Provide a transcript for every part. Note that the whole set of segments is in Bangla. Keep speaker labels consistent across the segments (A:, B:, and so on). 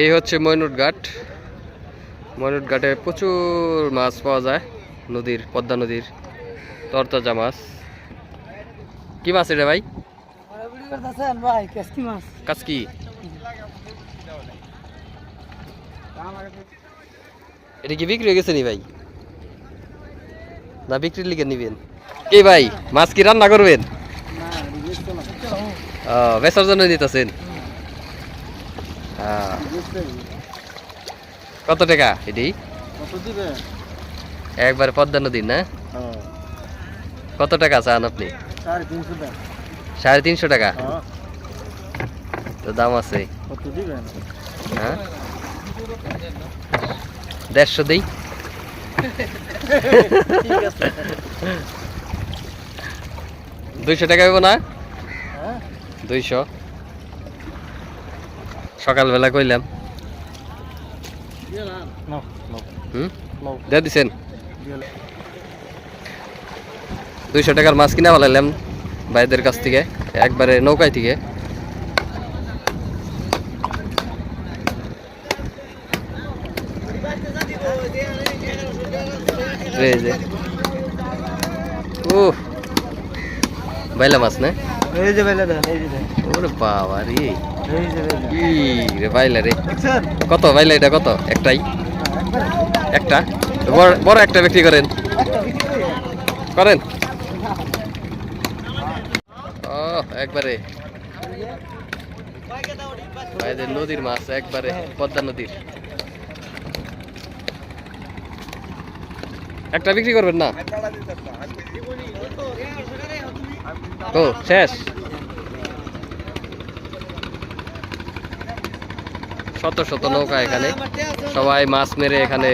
A: এই হচ্ছে ময়নুট ঘাট ময়নুট ঘাটে প্রচুর মাছ পাওয়া যায়, নদীর, পদ্মা নদীর, তরতাজা মাছ। কি মাছ এটা ভাই? কাজকি এটা কি বিক্রি হয়ে গেছে নি ভাই? না, বিক্রির লিখে নিবেন। কি ভাই, মাছ কি রান্না করবেন? বেচার জন্য নিতেছেন। কত টাকা এটি? একবার পদ্মা নদীর না? কত টাকা চান আপনি?
B: সাড়ে তিনশো টাকা।
A: টাকা? তো দাম আছে। হ্যাঁ। দেড়শো দিই। দুইশো টাকা হইব না?
B: হ্যাঁ।
A: দুইশো। সকালবেলা কইলাম। দিছেন। দুইশো টাকার মাছ কিনা ফেলাইলাম ভাইদের কাছ থেকে একবারে নৌকায় থেকে। বাইলা মাছ না?
B: এই যে বেলা দেন এই যে
A: ওরে বাবা রে রে বাইলা রে কত বাইলা এটা কত? একটাই? একটা? বড় একটা বিক্রি করেন। করেন। ও একবারে। ভাইদের নদীর মাছ একবারে পদ্মা নদীর। একটা বিক্রি করবেন না। ও শেষ। শত শত নৌকা এখানে। সবাই মাছ মেরে এখানে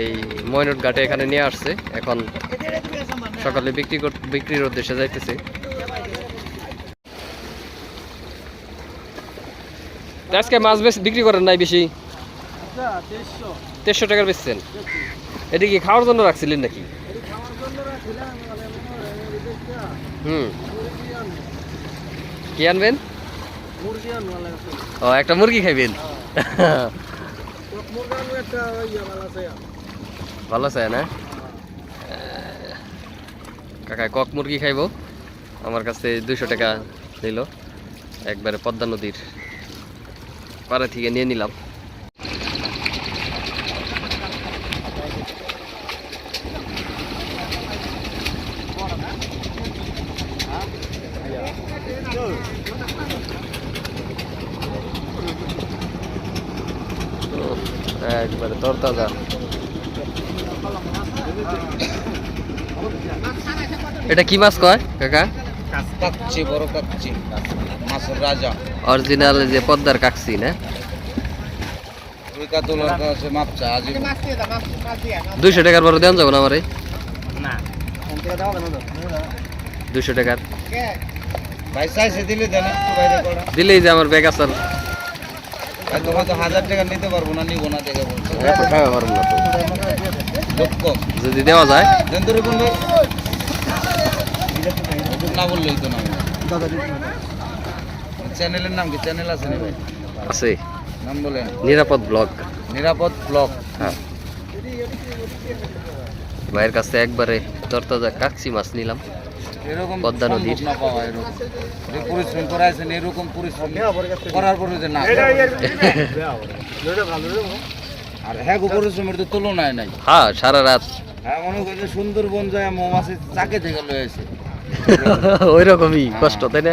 A: এই ময়নট ঘাটে এখানে নিয়ে আসছে। এখন সকালে বিক্রি বিক্রির উদ্দেশ্যে যাইতেছে। আজকে মাছ বেশ বিক্রি করেন নাই বেশি? দেড়শো টাকার বেচছেন। এটা কি খাওয়ার জন্য রাখছিলেন নাকি? হুম। কি আনবেন? ও একটা মুরগি খাইবেন?
B: ইয়া ভালো আছে
A: না? কাকা কক মুরগি খাইবো। আমার কাছে দুইশো টাকা নিল একবারে পদ্মা নদীর পাড়া থেকে নিয়ে নিলাম। উফ, একবারে তরতাজা এটা কি মাছ কয় কাকা?
B: কাচ্চি বড় কাচ্চি মাছের রাজা।
A: অরিজিনাল যে পদ্মার কাকসি না? দুইশো টাকার বড় দেন যাব না আমার? দুইশো টাকার।
B: ভাই চাইছে দিলে দেন একটু বাইরে করা
A: দিলেই যে আমার ব্যাগ আসার
B: হাজার টাকা নিতে পারব না নিবো না দেখে বলছো।
A: এত পারব না তো। যদি দেওয়া যায়।
B: তো না বললেই তো না। চ্যানেলের নাম কি? চ্যানেল আছে না
A: আছে।
B: নাম বলেন।
A: নিরাপদ ব্লগ।
B: নিরাপদ ব্লক
A: হ্যাঁ। ভাইয়ের কাছে একবারে তরতাজা কাকসি মাছ নিলাম। পদ্মা নদীর।
B: পরিশ্রম করাইছেন এরকম পরিশ্রম করার পরে যে না আর হ্যাঁ পরিশ্রমের তো তুলনায় নাই।
A: হ্যাঁ সারা রাত।
B: হ্যাঁ মনে করি সুন্দরবন যায় মৌমাছি চাকে থেকে লয়ে
A: ওই রকমই কষ্ট তাই না?